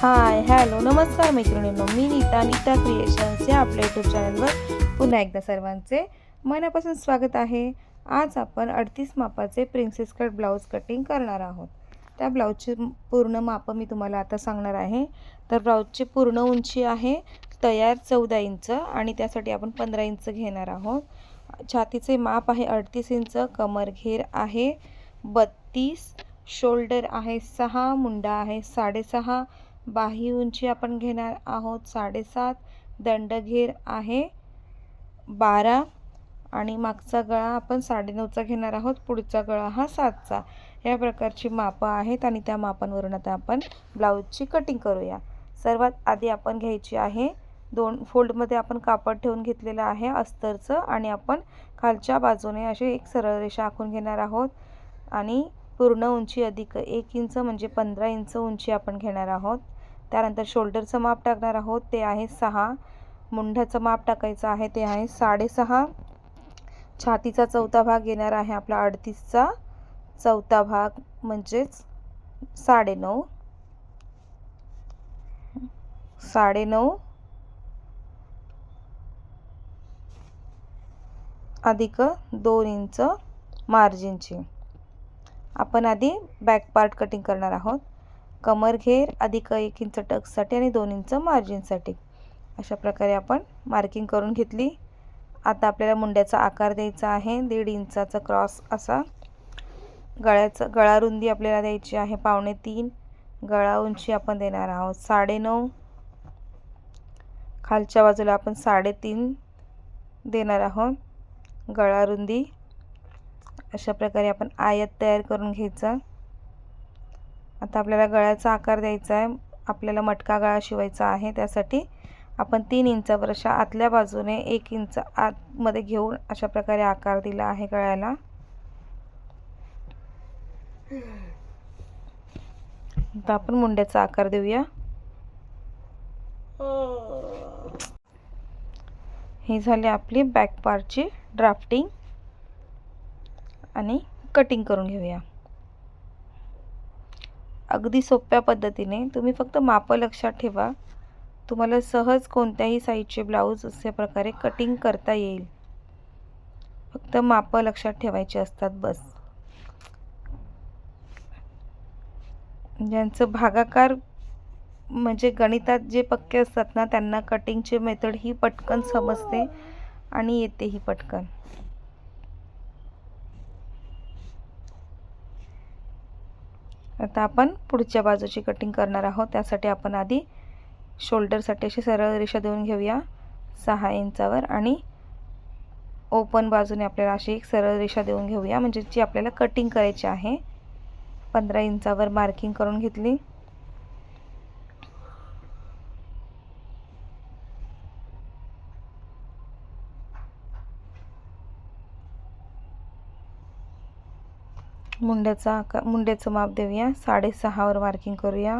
Hi hello नमस्कार मैत्रिणींनो. मी Nita Nita creations या आपल्या यूट्यूब चॅनलवर पुन्हा एकदा सर्वांचे मनापासून स्वागत आहे. आज आपण अडतीस मापाचे प्रिन्सेस कट ब्लाऊज कटिंग करणार आहोत. त्या ब्लाऊजची पूर्ण मापं मी तुम्हाला आता सांगणार आहे. तर ब्लाऊजची पूर्ण उंची आहे तयार चौदा इंच आणि त्यासाठी आपण पंधरा इंच घेणार आहोत. छातीचे माप आहे अडतीस इंच कमर घेर आहे बत्तीस शोल्डर आहे सहा मुंडा आहे साडेसहा बाही उंची आपण घेणार आहोत साडेसात दंडघेर आहे बारा आणि मागचा गळा आपण साडेनऊचा घेणार आहोत पुढचा गळा हा सातचा. या प्रकारची मापं आहेत आणि त्या मापांवरून आता आपण ब्लाऊजची कटिंग करूया. सर्वात आधी आपण घ्यायची आहे दोन फोल्डमध्ये आपण कापड ठेवून घेतलेलं आहे अस्तरचं आणि आपण खालच्या बाजूने अशी एक सरळ रेषा आखून घेणार आहोत. आणि पूर्ण उंची अधिक एक इंच म्हणजे पंधरा इंच उंची आपण घेणार आहोत. त्यानंतर शोल्डरचं माप टाकणार आहोत. ते आहे सहा. मुंढ्याचं माप टाकायचं आहे. ते आहे साडेसहा. छातीचा चौथा भाग येणार आहे. आपला अडतीसचा चौथा भाग म्हणजेच साडेनऊ. साडेनऊ. अधिक दोन इंच मार्जिनची. आपण आधी बॅक पार्ट कटिंग करणार आहोत. कमर घेर अधिक एक इंच टक्ससाठी आणि दोन इंच मार्जिनसाठी. अशा प्रकारे आपण मार्किंग करून घेतली. आता आपल्याला मुंड्याचा आकार द्यायचा आहे. दीड इंचाचा क्रॉस असा. गळ्याचं गळा रुंदी आपल्याला द्यायची आहे. पावणे तीन. गळा उंची आपण देणार आहोत साडेनऊ खालच्या बाजूला आपण साडेतीन देणार आहोत. गळा रुंदी. अशा प्रकारे आपण आयत तयार करून घ्यायचा. आता आपल्याला गळ्याचा आकार द्यायचा आहे. आपल्याला मटका गळा शिवायचा आहे. त्यासाठी आपण तीन इंचावर अशा आतल्या बाजूने एक इंच आतमध्ये घेऊन अशा प्रकारे आकार दिला आहे गळ्याला. आता आपण मुंड्याचा आकार देऊया. ही झाली आपली बॅक पार्टची ड्राफ्टिंग आणि कटिंग करून घेऊया. अगदी सोप्या पद्धतीने. तुम्ही फक्त मापं लक्षात ठेवा. तुम्हाला सहज कोणत्याही साईजचे ब्लाऊज अशा प्रकारे कटिंग करता येईल. फक्त मापं लक्षात ठेवायचे असतात बस. ज्यांचं भागाकार म्हणजे गणितात जे पक्के असतात ना त्यांना कटिंगची मेथड ही पटकन समजते आणि येते ही पटकन. आता आपण पुढच्या बाजूची कटिंग करणार आहोत. त्यासाठी आपण आधी शोल्डरसाठी अशी सरळ रेषा देऊन घेऊया. सहा इंचावर आणि ओपन बाजूने आपल्याला अशी एक सरळ रेषा देऊन घेऊया. म्हणजे जी आपल्याला कटिंग करायची आहे. पंधरा इंचावर मार्किंग करून घेतली. मुंड्याचा आकार मुंड्याचं माप देऊया. साडेसहावर मार्किंग करूया.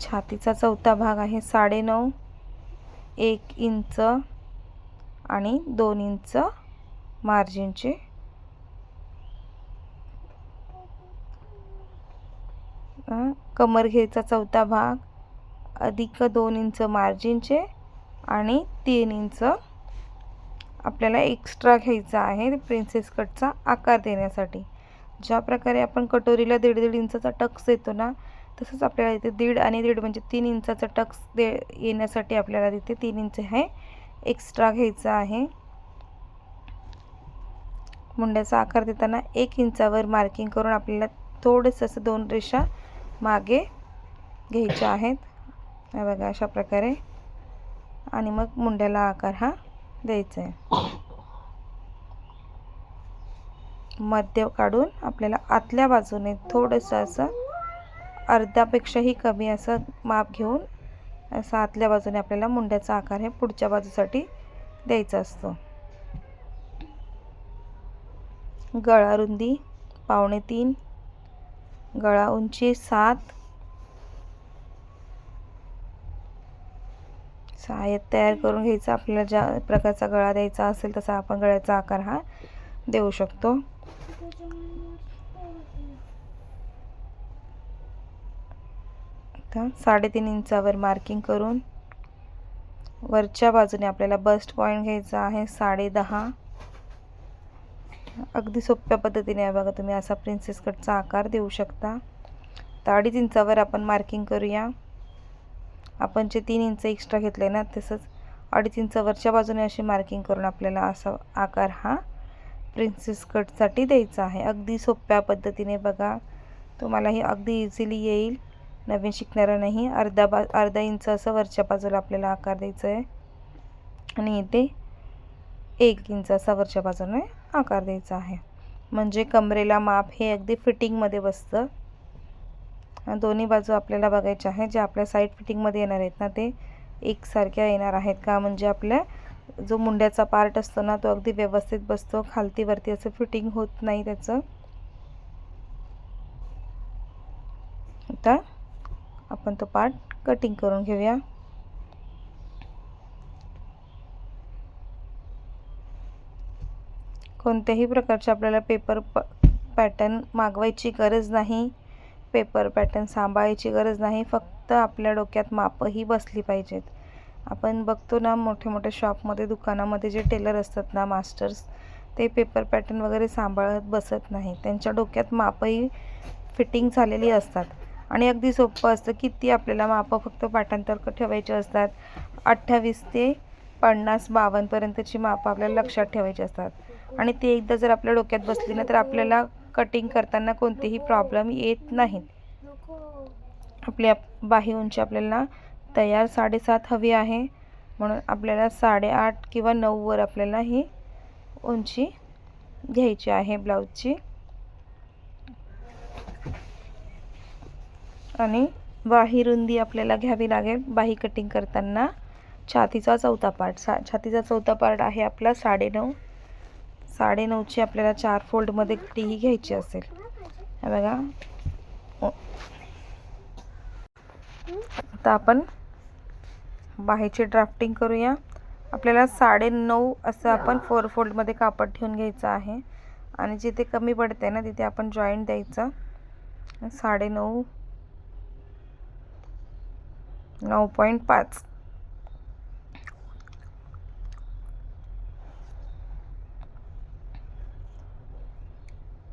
छातीचा चौथा भाग आहे साडेनऊ. एक इंच आणि दोन इंच मार्जिनचे. कमरघेरीचा चौथा भाग. अधिक दोन इंच मार्जिनचे आणि तीन इंच आपल्याला एक्स्ट्रा घ्यायचा आहे प्रिन्सेस कटचा आकार देण्यासाठी. ज्या प्रकारे आपण कटोरीला दीड दीड इंचाचा टक्स देतो ना तसंच आपल्याला इथे दीड आणि दीड म्हणजे तीन इंचाचा टक्स दे येण्यासाठी आपल्याला तिथे तीन इंच हे एक्स्ट्रा घ्यायचं आहे. मुंड्याचा आकार देताना एक इंचावर मार्किंग करून आपल्याला थोडंसं असं दोन रेषा मागे घ्यायच्या आहेत. बघा अशा प्रकारे आणि मग मुंड्याला आकार हा द्यायचं आहे मध्य काढून आपल्याला आतल्या बाजूने थोडंसं असं अर्ध्यापेक्षाही कमी असं माप घेऊन असं आतल्या बाजूने आपल्याला मुंड्याचा आकार हे पुढच्या बाजूसाठी द्यायचा असतो. गळा रुंदी पावणे तीन गळा उंची सात सहाय्यत तयार करून घ्यायचा. आपल्याला ज्या प्रकारचा गळा द्यायचा असेल तसा आपण गळ्याचा आकार हा देऊ शकतो. आता साडेतीन इंचावर मार्किंग करून वरच्या बाजूने आपल्याला बस्ट पॉईंट घ्यायचा आहे. साडे दहा. अगदी सोप्या पद्धतीने आहे बघा तुम्ही असा प्रिन्सेस कटचा आकार देऊ शकता. तर अडीच इंचावर आपण मार्किंग करूया. आपण जे तीन इंच एक्स्ट्रा घेतले ना तसंच अडीच इंच वरच्या बाजूने अशी मार्किंग करून आपल्याला असा आकार हा प्रिन्सेस कटसाठी द्यायचा आहे. अगदी सोप्या पद्धतीने बघा. तुम्हालाही अगदी इझिली येईल. नवीन शिकणारा नाही अर्धा बा अर्धा इंच असं वरच्या बाजूला आपल्याला आकार द्यायचा आहे. आणि इथे एक इंच असा वरच्या बाजूने आकार द्यायचा आहे. म्हणजे कमरेला माप हे अगदी फिटिंगमध्ये बसतं. दोन्ही बाजू आपल्याला बघायच्या आहे. जे आपल्या साईड फिटिंगमध्ये येणार आहेत ना ते एकसारख्या येणार आहेत का? म्हणजे आपल्या जो मुंड्याचा पार्ट असतो ना तो अगदी व्यवस्थित बसतो. खालतीवरती असं फिटिंग होत नाही त्याचं. आता आपण तो पार्ट कटिंग करून घेऊया. कोणत्याही प्रकारचे आपल्याला पेपर प पॅटर्न मागवायची गरज नाही. पेपर पॅटर्न सांभाळायची गरज नाही फक्त आपल्या डोक्यात मापही बसली पाहिजेत. आपण बघतो ना मोठे मोठे शॉपमध्ये दुकानामध्ये जे टेलर असतात ना मास्टर्स ते पेपर पॅटर्न वगैरे सांभाळत बसत नाही. त्यांच्या डोक्यात मापही फिटिंग झालेली असतात. आणि अगदी सोपं असतं किती आपल्याला मापं फक्त पाठांतर ठेवायचे असतात. अठ्ठावीस ते पन्नास बावन्नपर्यंतची मापं आपल्याला लक्षात ठेवायची असतात. आणि ते एकदा जर आपल्या डोक्यात बसली ना तर आपल्याला कटिंग करताना कोणतेही प्रॉब्लेम येत नाहीत. आपल्या बाही उंची आपल्याला तयार साडेसात हवी आहे. म्हणून आपल्याला साडेआठ किंवा नऊवर आपल्याला ही उंची घ्यायची आहे ब्लाऊजची. आणि बाही रुंदी आपल्याला घ्यावी लागेल. बाही कटिंग करताना छातीचा चौथा पार्ट सा छातीचा चौथा पार्ट आहे आपला साडेनऊ साडेनऊची आपल्याला चार फोल्डमध्ये टीही घ्यायची असेल. बघा. हो. आता आपण बाहेरची ड्राफ्टिंग करूया. आपल्याला साडेनऊ असं आपण फोर फोल्डमध्ये कापड ठेवून घ्यायचं आहे. आणि जिथे कमी पडते ना तिथे आपण जॉईंट द्यायचं. साडेनऊ. नऊ पॉईंट पाच.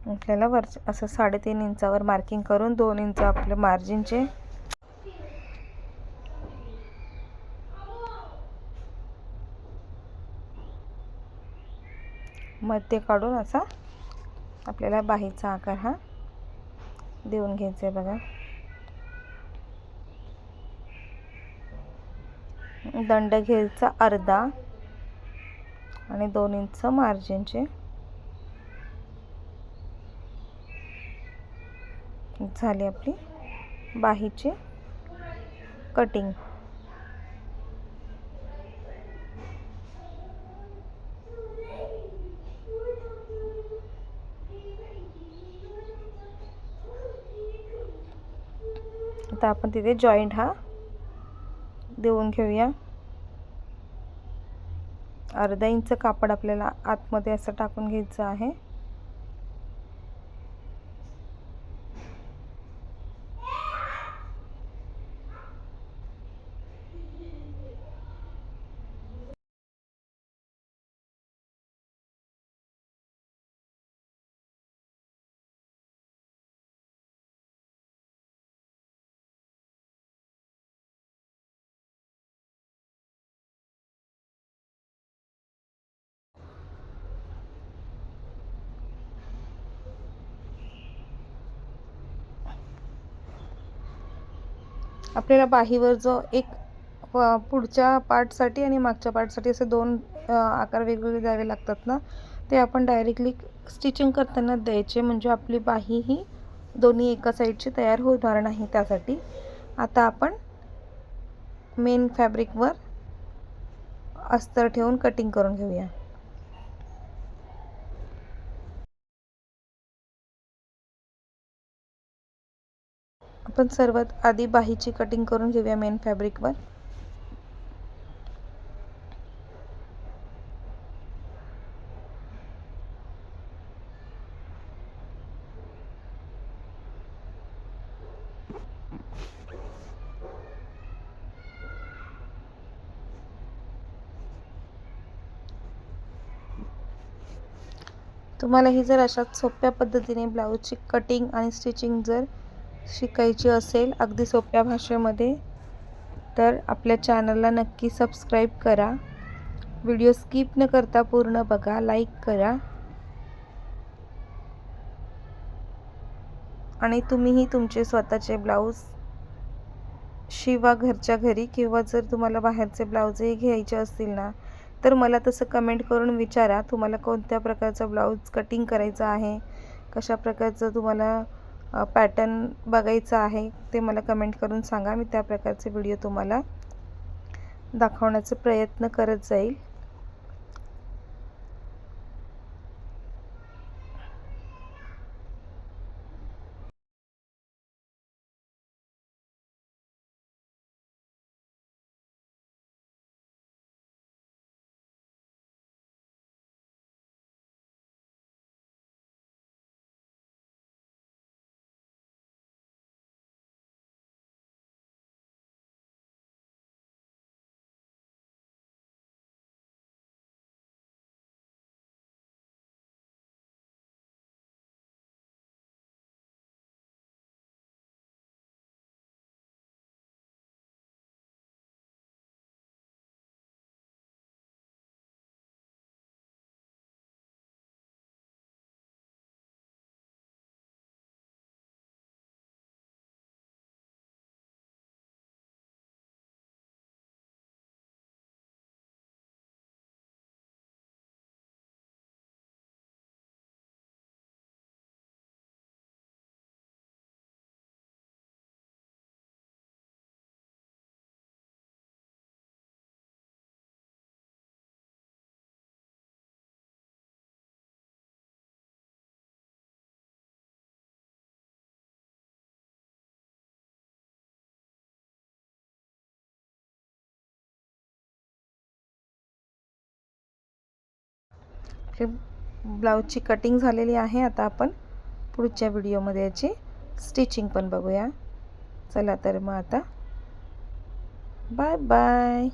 आपल्याला वर असं साडेतीन इंचावर मार्किंग करून दोन इंच आपले मार्जिनचे मध्य काढून असा आपल्याला बाहीचा आकार हा देऊन घ्यायचा आहे बघा. दंड घ्यायचा अर्धा आणि दोन इंच मार्जिनचे झाली आपली बाहीची कटिंग आता आपण तिथे जॉईंट हा देऊन घेऊया. अर्धा इंच कापड आपल्याला आतमध्ये असं टाकून घ्यायचं आहे. आपल्याला बाहीवर जो एक पुढच्या पार्टसाठी आणि मागच्या पार्टसाठी असे दोन आकार वेगवेगळे द्यावे लागतात ना ते आपण डायरेक्टली स्टिचिंग करताना द्यायचे. म्हणजे आपली बाही ही दोन्ही एका साईडची तयार होणार नाही त्यासाठी. आता आपण मेन फॅब्रिकवर अस्तर ठेवून कटिंग करून घेऊया. आपण सर्वात आधी बाहीची कटिंग करून घेऊया मेन फॅब्रिकवर तुम्हाला ही जर अशाच सोप्या पद्धतीने ब्लाऊजची कटिंग आणि स्टिचिंग जर शिकायची असेल अगदी सोप्या भाषेमध्ये तर आपल्या चॅनलला नक्की सबस्क्राईब करा. व्हिडिओ स्किप न करता पूर्ण बघा लाईक करा. आणि तुम्हीही तुमचे स्वतःचे ब्लाऊज शिवा घरच्या घरी किंवा जर तुम्हाला बाहेरचे ब्लाऊजही घ्यायचे असतील ना तर मला तसं कमेंट करून विचारा तुम्हाला कोणत्या प्रकारचा ब्लाऊज कटिंग करायचा आहे कशा प्रकारचं तुम्हाला पॅटर्न बघायचं आहे ते मला कमेंट करून सांगा. मी त्या प्रकारचे व्हिडिओ तुम्हाला दाखवण्याचा प्रयत्न करत जाईल. हे ब्लाऊजची कटिंग झालेली आहे. आता आपण पुढच्या व्हिडिओमध्ये याची स्टिचिंग पण बघूया. चला तर मग आता. Bye bye